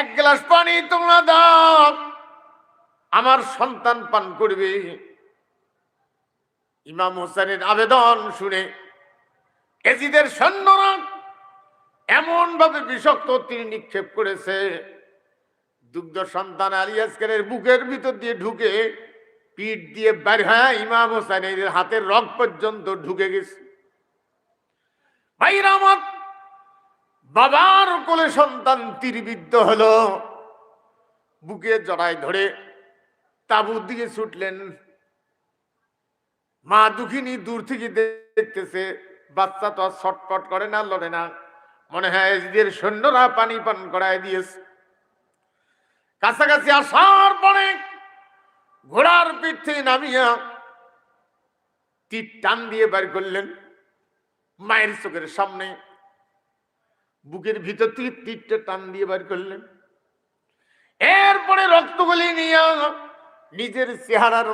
এক গ্লাস পানি তোমরা দাও। আমার সন্তান পান করবে। ইমাম হোসেনের আবেদন শুনে এজিদের সৈন্যরা এমন ভাবে বিষাক্ত তীর নিক্ষেপ করেছে। দুগ্ধ সন্তান আলিয়াসকারের বুকের ভিতর দিয়ে ঢুকে পিঠ দিয়ে বের হ্যাঁ ইমাম হোসেনের হাতের রক পর্যন্ত ঢুকে গেছে। বাবার কোলে সন্তান তীরবিদ্ধ হলো। বুকে জড়াই ধরে তাবুর দিকে ছুটলেন। মা দুঃখিনী দূর থেকে দেখতেছে, বাচ্চা তো আর ছটপট করে না, লড়ে না। মনে হয় সৈন্যরা পানি পান করায় দিয়েছে। কাছাকাছি আসার পরে ঘোড়ার পিঠ নামিয়া তীর টান দিয়ে বের করলেন। মায়ের চোখের সামনে বুকের ভিতর থেকে তীরটা টান দিয়ে বার করলেন। এরপরে রক্তগুলি নিয়ে নিজের চেহারার